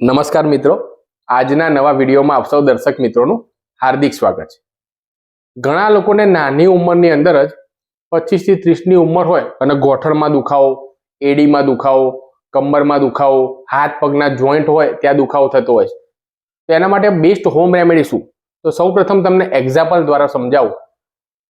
નમસ્કાર મિત્રો. આજના નવા વિડીયોમાં આપ સૌ દર્શક મિત્રોનું હાર્દિક સ્વાગત છે. ઘણા લોકોને નાની ઉંમરની અંદર જ પચીસથી ત્રીસની ઉંમર હોય અને ગોઠણમાં દુખાવો, એડીમાં દુખાવો, કમરમાં દુખાવો, હાથ પગના જોઈન્ટ હોય ત્યાં દુખાવો થતો હોય છે. તો એના માટે બેસ્ટ હોમ રેમેડી શું? તો સૌપ્રથમ તમને એક્ઝામ્પલ દ્વારા સમજાવું.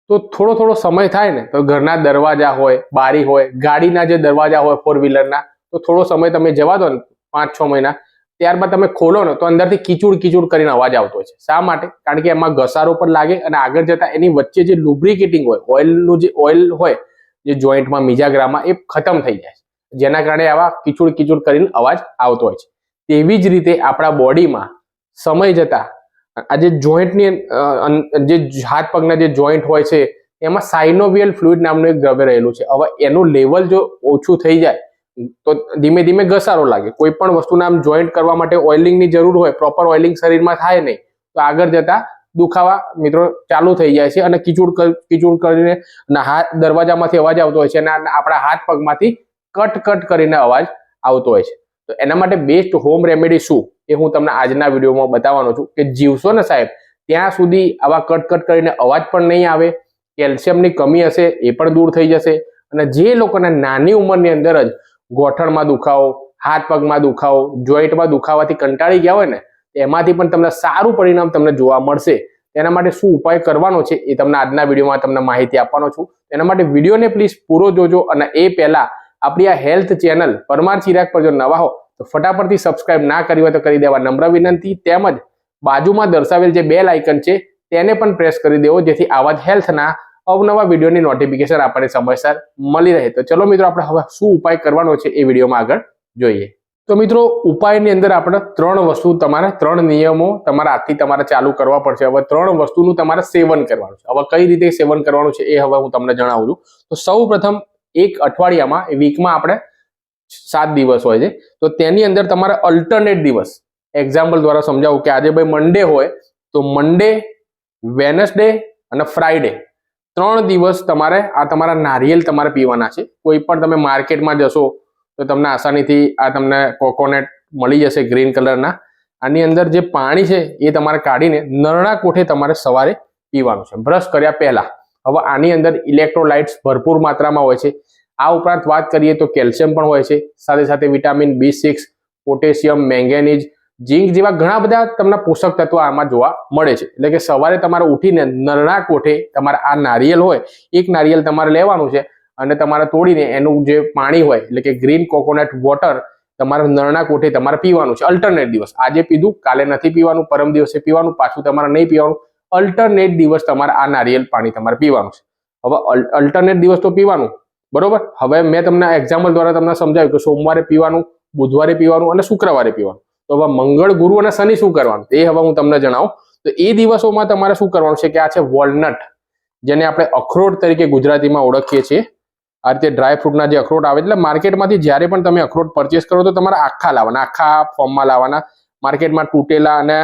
તો થોડો થોડો સમય થાય ને તો ઘરના દરવાજા હોય, બારી હોય, ગાડીના જે દરવાજા હોય, ફોર વ્હીલરના, તો થોડો સમય તમે જવા દો ને પાંચ છ મહિના ત્યારબાદ તમે ખોલો ને તો અંદરથી કીચુડ કીચુડ કરીને અવાજ આવતો છે. શા માટે? કારણ કે એમાં ઘસારો પણ લાગે અને આગળ જતા એની વચ્ચે જે લુબ્રિકેટિંગ હોય ઓઇલનું જે ઓઇલ હોય, જે જોઈન્ટમાં મિજાગ્રામાં એ ખતમ થઈ જાય છે. જેના કારણે આવા કીચુડ કીચુડ કરીને અવાજ આવતો હોય છે. તેવી જ રીતે આપણા બોડીમાં સમય જતા આ જે જોઈન્ટની જે હાથ પગના જે જોઈન્ટ હોય છે, એમાં સાઇનોવિયલ ફ્લુઇડ નામનું એક દ્રવ્ય રહેલું છે. હવે એનું લેવલ જો ઓછું થઈ જાય તો ધીમે ધીમે ઘસારો લાગે. કોઈ પણ વસ્તુના આમ જોઈન્ટ કરવા માટે ઓઇલિંગની જરૂર હોય પ્રોપર ઓઇલિંગ શરીરમાં થાય નહીં, તો આગળ જતા દુખાવા મિત્રો ચાલુ થઈ જાય છે અને કિચુડ કિચુડ કરીને હાથ, દરવાજામાંથી અવાજ આવતો હોય છે અને આપણા હાથ પગમાંથી કટ કટ કરીને અવાજ આવતો હોય છે. તો એના માટે બેસ્ટ હોમ રેમેડી શું? એ હું તમને આજના વિડીયોમાં બતાવવાનો છું કે જીવશો ને સાહેબ, ત્યાં સુધી આવા કટ કટ કરીને અવાજ પણ નહીં આવે, કેલ્શિયમની કમી હશે એ પણ દૂર થઈ જશે અને જે લોકોને નાની ઉંમરની અંદર જ ગોઠણમાં દુખાવો, હાથ પગમાં દુખાવો, જોઈન્ટમાં દુખાવાથી કંટાળી ગયા હોય ને એમાંથી પણ તમને સારું પરિણામ તમને જોવા મળશે. તેના માટે શું ઉપાય કરવાનો છે એ તમને આજના વિડીયોમાં તમને માહિતી આપવાનો છું. એના માટે વિડીયોને પ્લીઝ પૂરો જોજો અને એ પહેલા આપણી આ હેલ્થ ચેનલ પરમાર ચિરાગ પર જો નવા હો, તો ફટાફટથી સબસ્ક્રાઇબ ના કરી હોય તો કરી દેવા નમ્ર વિનંતી. તેમજ બાજુમાં દર્શાવેલ જે બેલ આઇકન છે, તેને પણ પ્રેસ કરી દેવો જેથી આવા જ હેલ્થના અવનવા વિડીયોની નોટિફિકેશન આપણને સમયસર મળી રહે. તો ચલો મિત્રો, આપણે હવે શું ઉપાય કરવાનો છે એ વિડીયોમાં આગળ જોઈએ. તો મિત્રો, ઉપાયની અંદર આપણે ત્રણ વસ્તુ તમારે, ત્રણ નિયમો તમારા હાથથી તમારે ચાલુ કરવા પડશે. હવે ત્રણ વસ્તુનું તમારે સેવન કરવાનું છે. હવે કઈ રીતે સેવન કરવાનું છે એ હવે હું તમને જણાવું છું. તો સૌ એક અઠવાડિયામાં વીકમાં આપણે સાત દિવસ હોય છે. તો તેની અંદર તમારે અલ્ટરનેટ દિવસ. એક્ઝામ્પલ દ્વારા સમજાવું કે આજે ભાઈ મંડે હોય, તો મંડે વેનસડે અને ફ્રાઈડે ત્રણ દિવસ તમારે આ તમારા નારિયેલ તમારે પીવાના છે. કોઈ પણ તમે માર્કેટમાં જશો તો તમને આસાનીથી આ તમને કોકોનટ મળી જશે ગ્રીન કલરના. આની અંદર જે પાણી છે એ તમારે કાઢીને નરણા કોઠે તમારે સવારે પીવાનું છે. બ્રશ કર્યા પહેલા. હવે આની અંદર ઇલેક્ટ્રોલાઇટ્સ ભરપૂર માત્રામાં હોય છે. આ ઉપરાંત વાત કરીએ તો કેલ્શિયમ પણ હોય છે. સાથે સાથે vitamin B six, potassium, manganese zinc જેવા ઘણા બધા તમને પોષક તત્વો આમાં જોવા મળે છે. એટલે કે સવારે તમારે ઉઠીને નરણા કોઠે તમારે આ નારિયેલ હોય, એક નારિયેલ તમારે લેવાનું છે અને તમારે તોડીને એનું જે પાણી હોય, એટલે કે ગ્રીન કોકોનટ વોટર તમારે નરણા કોઠે તમારે પીવાનું છે. અલ્ટરનેટ દિવસ. આજે પીધું, કાલે નથી પીવાનું, પરમ દિવસે પીવાનું, પાછું તમારે નહીં પીવાનું. અલ્ટરનેટ દિવસ તમારે આ નારિયેલ પાણી તમારે પીવાનું છે. હવે અલ્ટરનેટ દિવસ તો પીવાનું, બરોબર? હવે મેં તમને એક્ઝામ્પલ દ્વારા તમને સમજાવ્યું કે સોમવારે પીવાનું, બુધવારે પીવાનું અને શુક્રવારે પીવાનું. તો હવે મંગળ ગુરુ અને શનિ શું કરવાનું? એ હવે હું તમને જણાવું. તો એ દિવસોમાં તમારે શું કરવાનું છે કે આ છે વોલનટ, જેને આપણે અખરોટ તરીકે ગુજરાતીમાં ઓળખીએ છીએ. આ રીતે ડ્રાય ફ્રૂટના જે અખરોટ આવે એટલે માર્કેટમાંથી જ્યારે પણ તમે અખરોટ પરચેસ કરો તો તમારે આખા લાવવાના, આખા ફોર્મમાં લાવવાના. માર્કેટમાં તૂટેલા અને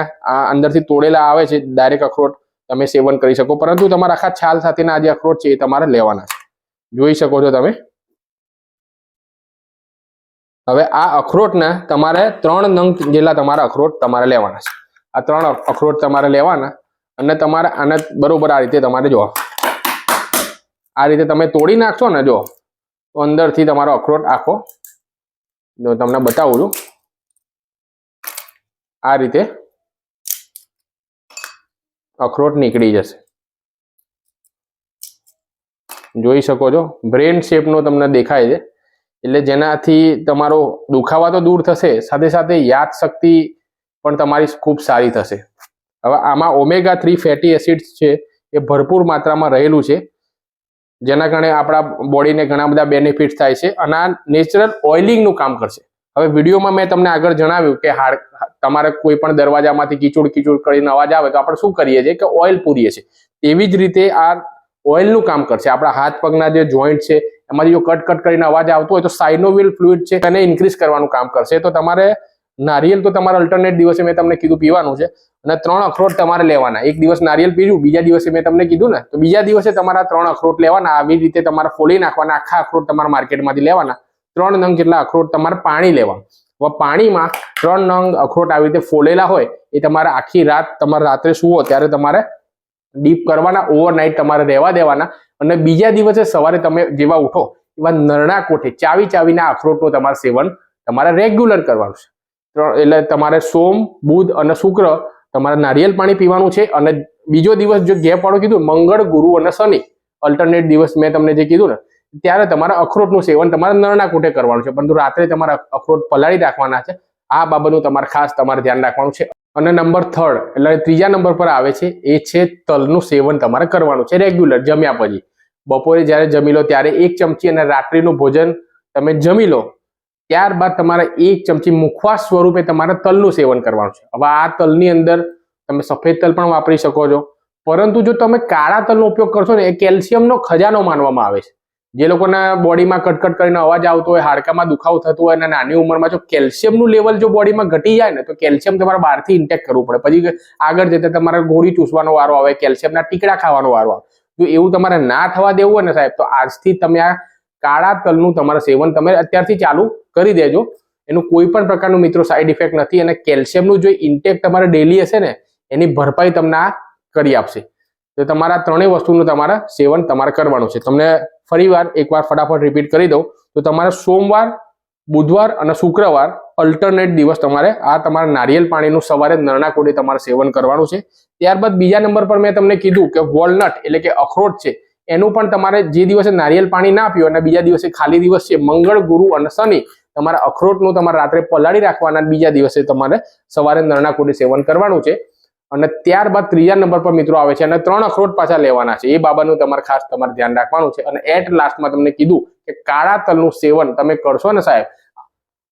અંદરથી તોડેલા આવે છે ડાયરેક્ટ અખરોટ તમે સેવન કરી શકો. પરંતુ તમારા આખા છાલ સાથેના જે અખરોટ છે એ તમારે લેવાના છે. જોઈ શકો છો તમે. હવે આ અખરોટના તમારે ત્રણ નંગ જેટલા તમારા અખરોટ તમારે લેવાના છે. આ ત્રણ અખરોટ તમારે લેવાના અને તમારે આને બરોબર આ રીતે તમારે જો આ રીતે તમે તોડી નાખશો ને જો, તો અંદરથી તમારો અખરોટ આખો, જો તમને બતાવું છું. આ રીતે અખરોટ નીકળી જશે. જોઈ શકો છો, બ્રેન શેપનો તમને દેખાય છે. એટલે જેનાથી તમારો દુખાવા તો દૂર થશે, સાથે સાથે યાદ શક્તિ પણ તમારી ખૂબ સારી થશે. હવે આમાં ઓમેગા થ્રી ફેટી એસિડ્સ છે, એ ભરપૂર માત્રામાં રહેલું છે. જેના કારણે આપણા બોડીને ઘણા બધા બેનિફિટ થાય છે અને આ નેચરલ ઓઇલિંગનું કામ કરશે. હવે વિડીયોમાં મેં તમને આગળ જણાવ્યું કે હાડ, તમારે કોઈ પણ દરવાજામાંથી કીચુડ કીચુડ કરીને અવાજ આવે તો આપણે શું કરીએ છીએ કે ઓઇલ પૂરીએ છીએ. એવી જ રીતે આ ઓઇલનું કામ કરશે. આપણા હાથ પગના જે જોઈન્ટ છે એમાંથી જો કટ કટ કરીને અવાજ આવતો હોય તો સાઇનોવિલ ફ્લુઇડ છે તેને ઇન્ક્રીઝ કરવાનું કામ કરશે. તો તમારે નારિયેલ તો તમારે અલ્ટરનેટ દિવસે મેં તમને કીધું પીવાનું છે અને ત્રણ અખરોટ તમારે લેવાના. એક દિવસ નારિયેલ પીધું, બીજા દિવસે મેં તમને કીધું ને, તો બીજા દિવસે તમારા ત્રણ અખરોટ લેવાના. આવી રીતે તમારે ફોલી નાખવાના, આખા અખરોટ તમારા માર્કેટમાંથી લેવાના. ત્રણ નંગ જેટલા અખરોટ તમારે પાણી લેવાનું. પાણીમાં ત્રણ નંગ અખરોટ આવી રીતે ફોલેલા હોય, એ તમારે આખી રાત, તમારે રાત્રે સુવો, ત્યારે તમારે ડીપ કરવાના ઓવરનાઇટ તમારે રહેવા દેવાના. અને બીજા દિવસે સવારે તમે જેવા ઉઠો, એવા નરણા કોઠે, ચાવી ચાવીના અખરોટનું તમારે સેવન તમારે રેગ્યુલર કરવાનું છે. એટલે તમારે સોમ, બુધ અને શુક્ર તમારે નારિયેલ પાણી પીવાનું છે. અને બીજો દિવસ જો ગેપ વાળો કીધું, મંગળ, ગુરુ અને શનિ અલ્ટરનેટ દિવસ મેં તમને જે કીધું ને, ત્યારે તમારે અખરોટનું સેવન તમારે નરણા કોઠે કરવાનું છે. પરંતુ રાત્રે તમારે અખરોટ પલાળી રાખવાના છે. આ બાબતનું તમારે ખાસ તમારે ધ્યાન રાખવાનું છે. અને નંબર થર્ડ એટલે ત્રીજા નંબર પર આવે છે, એ છે તલનું સેવન તમારે કરવાનું છે રેગ્યુલર જમ્યા પછી. બપોરે જ્યારે જમી લો, ત્યારે એક ચમચી અને રાત્રિનું ભોજન તમે જમી લો, ત્યારબાદ તમારે એક ચમચી મુખવાસ સ્વરૂપે તમારે તલનું સેવન કરવાનું છે. હવે આ તલની અંદર તમે સફેદ તલ પણ વાપરી શકો છો. પરંતુ જો તમે કાળા તલનો ઉપયોગ કરશો ને, એ કેલ્શિયમનો ખજાનો માનવામાં આવે છે. જે લોકોના બોડીમાં કટકટ કરીને અવાજ આવતો હોય, હાડકામાં દુખાવો થતો હોય અને નાની ઉંમરમાં જો કેલ્શિયમનું લેવલ જો બોડીમાં ઘટી જાય ને, તો કેલ્શિયમ તમારે બહારથી ઇન્ટેક કરવું પડે. પછી આગળ જતા તમારે ગોળી ચૂસવાનો વારો આવે, કેલ્શિયમના ટીકડા ખાવાનો વારો આવે. જો એવું તમારે ના થવા દેવું હોય ને સાહેબ, તો આજથી તમે આ કાળા તલનું તમારે સેવન તમે અત્યારથી ચાલુ કરી દેજો. એનું કોઈ પણ પ્રકારનું મિત્રો સાઈડ ઇફેક્ટ નથી અને કેલ્શિયમનું જો ઇન્ટેક તમારે ડેલી હશે ને, એની ભરપાઈ તમને આ કરી આપશે. તો તમારા ત્રણેય વસ્તુનું તમારે સેવન તમારે કરવાનું છે. તમને ફરીવાર એકવાર ફટાફટ રિપીટ કરી દઉં. તો તમારે સોમવાર, બુધવાર અને શુક્રવાર અલ્ટરનેટ દિવસ તમારે આ તમારા નારિયેલ પાણીનું સવારે નરણા કોડે તમારે સેવન કરવાનું છે. ત્યારબાદ બીજા નંબર પર મેં તમને કીધું કે વોલનટ એટલે કે અખરોટ છે. એનું પણ તમારે જે દિવસે નારિયેલ પાણી ના પીઓ અને બીજા દિવસે ખાલી દિવસ છે, મંગળ, ગુરુ અને શનિ, તમારે અખરોટનું તમારે રાત્રે પલાળી રાખવાના બીજા દિવસે તમારે સવારે નરણા કોડે સેવન કરવાનું છે. અને ત્યારબાદ ત્રીજા નંબર પર મિત્રો આવે છે અને ત્રણ અખરોટ પાછા લેવાના છે. એ બાબતનું તમારે ખાસ તમારે ધ્યાન રાખવાનું છે. અને એટ લાસ્ટમાં તમને કીધું કે કાળા તલનું સેવન તમે કરશો ને સાહેબ,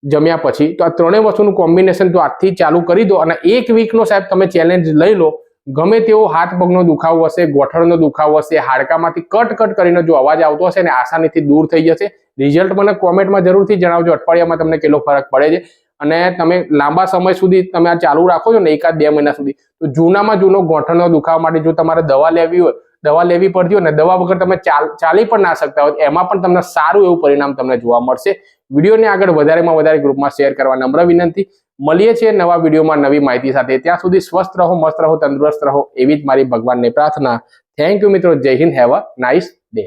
જમ્યા પછી, તો આ ત્રણેય વસ્તુનું કોમ્બિનેશન તો આજથી ચાલુ કરી દો અને એક વીકનો સાહેબ તમે ચેલેન્જ લઈ લો. ગમે તેવો હાથ પગનો દુખાવો હશે, ગોઠણનો દુખાવો હશે, હાડકામાંથી કટ કટ કરીને જો અવાજ આવતો હશે ને આસાનીથી દૂર થઈ જશે. રિઝલ્ટ મને કોમેન્ટમાં જરૂરથી જણાવજો. અઠવાડિયામાં તમને કેટલો ફરક પડે છે. અને તમે લાંબા સમય સુધી તમે આ ચાલુ રાખો છો ને એકાદ બે મહિના સુધી, તો જૂનામાં જૂનો ગોઠણનો દુખાવા માટે જો તમારે દવા લેવી હોય, દવા લેવી પડતી હોય ને, દવા વગર તમે ચાલ પણ ના શકતા હોય, એમાં પણ તમને સારું એવું પરિણામ તમને જોવા મળશે. વિડીયોને આગળ વધારેમાં વધારે ગ્રુપમાં શેર કરવા નમ્ર વિનંતી. મળીએ છીએ નવા વિડીયોમાં નવી માહિતી સાથે. ત્યાં સુધી સ્વસ્થ રહો, મસ્ત રહો, તંદુરસ્ત રહો, એવી જ મારી ભગવાનની પ્રાર્થના. થેન્ક યુ મિત્રો. Jai Hind. Have a nice day